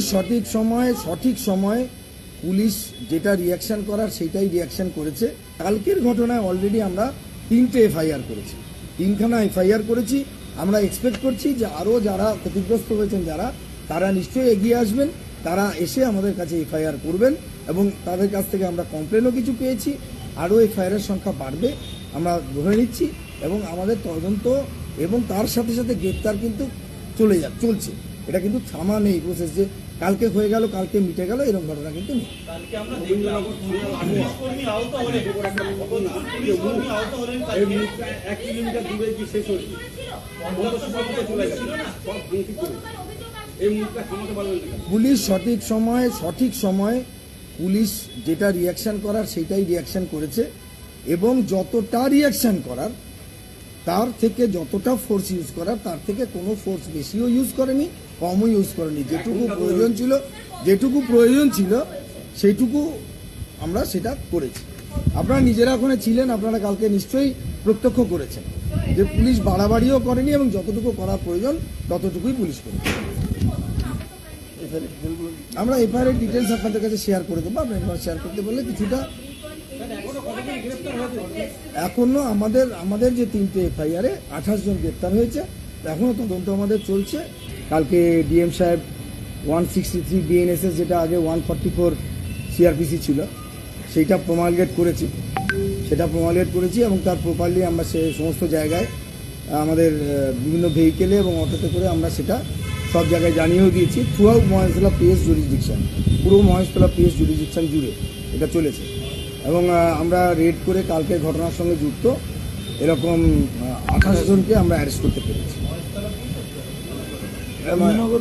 Police সঠিক সময়ে সঠিক সময়ে পুলিশ যেটা রিয়াকশন করার সেটাই রিয়াকশন করেছে। কালকের ঘটনায় অলরেডি আমরা তিনটে এফআইআর করেছি। তিনখানা এফআইআর করেছি। আমরা এক্সপেক্ট করছি যে আরও যারা ক্ষতিগ্রস্ত হয়েছেন যারা, তারা নিশ্চয়ই এগিয়ে আসবেন, তারা এসে আমাদের কাছে এফআইআর করবেন এবং তাদের কাছ থেকে আমরা কমপ্লেনও কিছু পেয়েছি। আরও এফআইআরের সংখ্যা বাড়বে, আমরা ধরে নিচ্ছি এবং আমাদের তদন্ত এবং তার সাথে সাথে গ্রেপ্তার কিন্তু চলে যা, চলছে। এটা কিন্তু থামা নেই প্রসেস যে কালকে হয়ে গেল কালকে মিটে গেল এরকম ঘটনা কিন্তু নেই? পুলিশ সঠিক সময়ে সঠিক সময়ে পুলিশ যেটা রিয়াকশন করার সেটাই রিয়াকশন করেছে। এবং যতটা রিয়াকশন করার তার থেকে যতটা ফোর্স ইউজ করার তার থেকে কোনো ফোর্স বেশিও ইউজ করেনি কমও ইউজ করেনি। যেটুকু প্রয়োজন ছিল যেটুকু প্রয়োজন ছিল সেইটুকু আমরা সেটা করেছি। আপনারা নিজেরা ওখানে ছিলেন আপনারা কালকে নিশ্চয়ই প্রত্যক্ষ করেছেন যে পুলিশ বাড়াবাড়িও করেনি এবং যতটুকু করা প্রয়োজন ততটুকুই পুলিশ করেছে। আমরা এফআইআর ডিটেলস আপনাদের কাছে শেয়ার করে দেবো। আপনারা শেয়ার করতে বললে কিছুটা এখনও আমাদের আমাদের যে তিনটে এফআইআরে আঠাশ জন গ্রেপ্তার হয়েছে, এখনও তদন্ত আমাদের চলছে। কালকে ডিএম সাহেব ওয়ান সিক্সটি থ্রি বিএনএসএস যেটা আগে ওয়ান ফর্টি ফোর সিআরপিসি ছিল, সেইটা প্রমালগেট করেছি। সেটা প্রমালগেট করেছি এবং তার প্রপারলি আমরা সে সমস্ত জায়গায়, আমাদের বিভিন্ন ভেহিকেলে এবং অটোতে করে আমরা সেটা সব জায়গায় জানিয়েও দিয়েছি। Throughout Maheshtala PS jurisdiction পুরো মহেশতলা পিএস জুরিসডিকশন জুড়ে এটা চলেছে। এবং আমরা রেড করে কালকে ঘটনার সঙ্গে যুক্ত। এরকম আঠাশ জনকে আমরা অ্যারেস্ট করতে পেরেছি।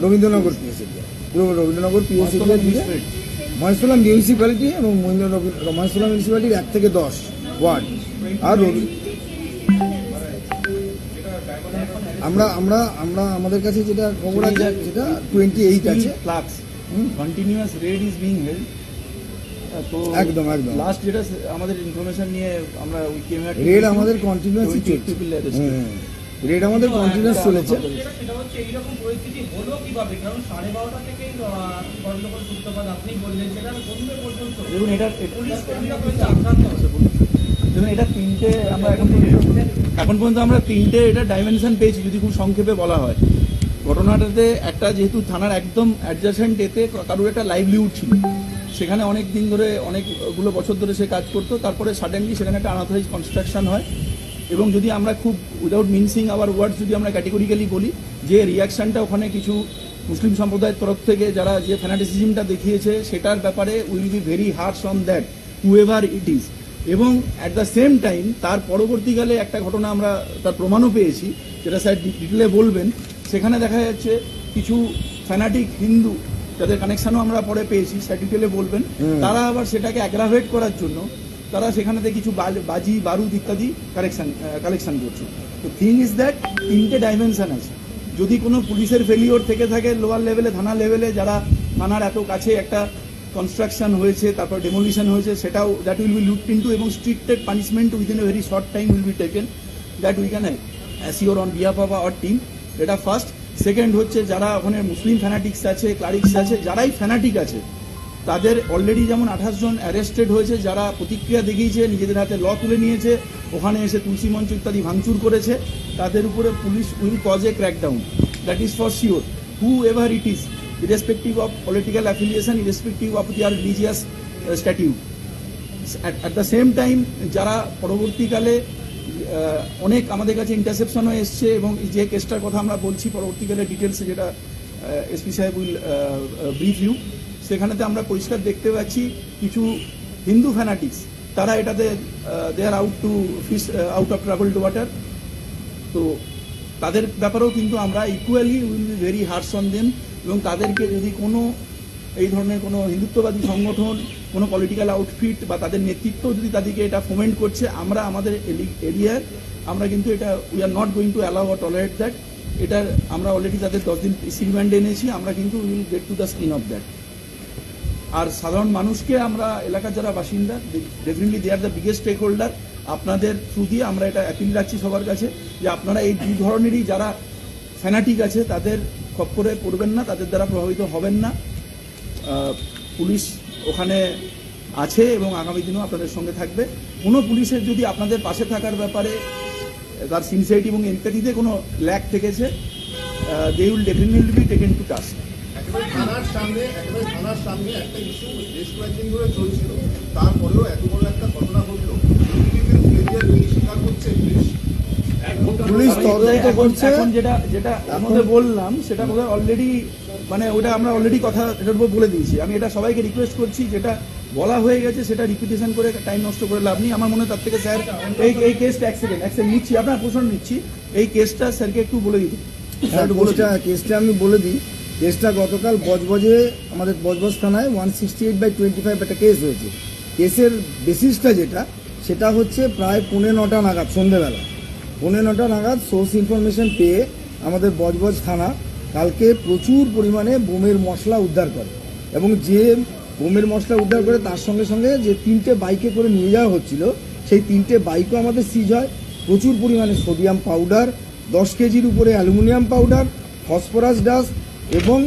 রবীন্দ্রনগর পিএস এরিয়া পুরো রবীন্দ্রনগর পিএস এরিয়া জুড়ে মহেশতলা মিউনিসিপ্যালিটি এবং মহেন্দ্র মহেশতলা মিউনিসিপ্যালিটির এক থেকে দশ ওয়ার্ড আর রবি আমরা আমরা আমরা আমাদের কাছে যেটা খবর আছে যেটা টোয়েন্টি এইট আছে। হুম। Continuous raid is being held তো একদম, একদম। লাস্ট যেটা আমাদের ইনফরমেশন নিয়ে আমরা উই কেম রেড আমাদের কন্টিনিউয়াসই চলছে। রেড আমাদের কন্টিনিউয়াস চলেছে। সেটা হচ্ছে এইরকম পরিস্থিতি হলো কীভাবে? কারণ সাড়ে বারোটা থেকে গন্ডগোল সূত্রপাত আপনি বললেন সেটা পর্যন্ত। দেখুন এটা পুলিশ কর্মীরা পর্যন্ত আক্রান্ত হচ্ছে দেখুন এটা তিনটে আমরা এখন পর্যন্ত এখন পর্যন্ত আমরা তিনটে এটা ডাইমেনশন পেয়েছি যদি খুব সংক্ষেপে বলা হয়। ঘটনাটাতে একটা যেহেতু থানার একদম অ্যাডজাসেন্ট এতে কারোর একটা লাইভলিহুড ছিল। সেখানে অনেক দিন ধরে, অনেকগুলো বছর ধরে সে কাজ করতো। তারপরে সাডেনলি সেখানে একটা আনাথরাইজ কনস্ট্রাকশন হয়। এবং যদি আমরা খুব উইদাউট মিনসিং আওয়ার ওয়ার্ডস যদি আমরা ক্যাটেগরিক্যালি বলি যে রিয়াকশনটা ওখানে কিছু মুসলিম সম্প্রদায়ের তরফ থেকে, যারা যে ফ্যানাটিসিজমটা দেখিয়েছে, সেটার ব্যাপারে will be very harsh on that whoever it is এবং অ্যাট দ্য সেম টাইম তার পরবর্তীকালে একটা ঘটনা আমরা, তার প্রমাণও পেয়েছি, যেটা স্যার ডিটেলে বলবেন, সেখানে দেখা যাচ্ছে কিছু ফ্যানাটিক হিন্দু যাদের কানেকশনও আমরা পরে পেয়েছি স্যার ডিটেলে বলবেন। তারা আবার সেটাকে অ্যাগ্রাভেট করার জন্য তারা সেখানেতে কিছু বাজি বারুদ ইত্যাদি কালেকশন কালেকশন করছে। তো থিং ইজ দ্যাট তিনটে ডাইমেনশন আছে। যদি কোনো পুলিশের ফেলিওর থেকে থাকে লোয়ার লেভেলে থানা লেভেলে যারা থানার এত কাছে একটা কনস্ট্রাকশন হয়েছে তারপর ডেমোলিশন হয়েছে সেটাও that will be looked into এবং strict punishment within a very short time will be taken that we can assure on behalf of our team এটা ফার্স্ট সেকেন্ড হচ্ছে যারা ওখানে মুসলিম ফ্যানাটিক্স আছে ক্লারিক্স আছে, যারাই ফ্যানাটিক আছে, তাদের অলরেডি যেমন আঠাশ জন অ্যারেস্টেড হয়েছে, যারা প্রতিক্রিয়া দেখিয়েছে, নিজেদের হাতে ল তুলে নিয়েছে, ওখানে এসে তুলসী মঞ্চ ইত্যাদি ভাঙচুর করেছে, তাদের উপরে police will cause a crackdown that is for sure whoever it is irrespective of political affiliation irrespective of their religious status at the same time যারা পরবর্তীকালে অনেক আমাদের কাছে ইন্টারসেপশনও এসছে এবং যে কেসটার কথা আমরা বলছি, পরবর্তীকালে ডিটেলসে যেটা এসপি সাহেব উইল ব্রিফ ইউ সেখানেতে আমরা পরিষ্কার দেখতে পাচ্ছি কিছু হিন্দু ফ্যানাটিক্স তারা এটাতে they are out to fish out of troubled water তো তাদের ব্যাপারেও কিন্তু আমরা equally will be very harsh on them এবং তাদেরকে যদি কোনো এই ধরনের কোনো হিন্দুত্ববাদী সংগঠন, কোনো পলিটিক্যাল আউটফিট বা তাদের নেতৃত্ব যদি তাদেরকে এটা ফোমেন্ট করছে, আমরা আমাদের এরিয়ায় আমরা কিন্তু এটা we are not going to allow R tolerate that এটার আমরা অলরেডি তাদের দশ দিন রিমান্ডে এনেছি, আমরা কিন্তু will get to the screen of that আর সাধারণ মানুষকে আমরা, এলাকার যারা বাসিন্দা definitely they are the biggest stakeholder আপনাদের থ্রু দিয়ে আমরা এটা অ্যাপিল রাখছি সবার কাছে, যে আপনারা এই দুই ধরনেরই যারা ফ্যানাটিক আছে, তাদের খপ্পরে পড়বেন না, তাদের দ্বারা প্রভাবিত হবেন না। পুলিশ ওখানে আছে এবং আগামী দিনেও আপনাদের সঙ্গে থাকবে। কোনো পুলিশের যদি আপনাদের পাশে থাকার ব্যাপারে তার সিনসিয়ারিটি এবং এমপ্যাথিতে কোনো ল্যাক থেকেছে they will definitely be taken to task থানার সামনে থানার সামনে একটা বেশ কয়েকদিন ধরে চলছিল। তারপরেও এত বড় একটা ঘটনা ঘটলো দুর্নীতির ফেলিয়ার কি স্বীকার করছে পুলিশ এক ঘণ্টা পুলিশ তদন্ত করছে। এখন যেটা যেটা আমাদের বললাম সেটা বোধহয় অলরেডি মানে ওটা আমরা অলরেডি কথা এটার উপর বলে দিয়েছি। আমি এটা সবাইকে রিকোয়েস্ট করছি যেটা বলা হয়ে গেছে সেটা রিপিটেশন করে টাইম নষ্ট করে লাভ নেই। আমার মনে হয় তার থেকে স্যার এই এই কেসটা এক সেকেন্ড এক সেকেন্ড নিচ্ছি। আপনার প্রশ্ন নিচ্ছি এই কেসটা স্যারকে একটু বলে দিন হ্যাঁ কেসটা আমি বলে দিই। কেসটা গতকাল বজবজে আমাদের বজবজ থানায় one sixty eight by twenty five একটা কেস হয়েছে। কেসের বেসিসটা যেটা সেটা হচ্ছে প্রায় পৌনে নটা নাগাদ সন্ধেবেলা। পৌনে নটা নাগাদ সোর্স ইনফরমেশন পেয়ে আমাদের বজবজ থানা কালকে প্রচুর পরিমাণে বোমের মশলা উদ্ধার করে। এবং যে বোমের মশলা উদ্ধার করে তার সঙ্গে সঙ্গে যে তিনটে বাইকে করে নিয়ে যাওয়া হচ্ছিল, সেই তিনটে বাইকও আমাদের সিজ হয়। প্রচুর পরিমাণে সোডিয়াম পাউডার দশ কেজির উপরে অ্যালুমিনিয়াম পাউডার ফসফরাস ডাস্ট এবং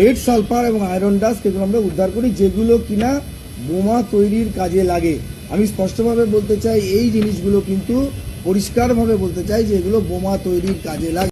রেড সালফার এবং আয়রন ডাস্ট এগুলো আমরা উদ্ধার করি, যেগুলো কিনা বোমা তৈরির কাজে লাগে। আমি স্পষ্টভাবে বলতে চাই, এই জিনিসগুলো কিন্তু পরিষ্কারভাবে বলতে চাই যে এগুলো বোমা তৈরির কাজে লাগে।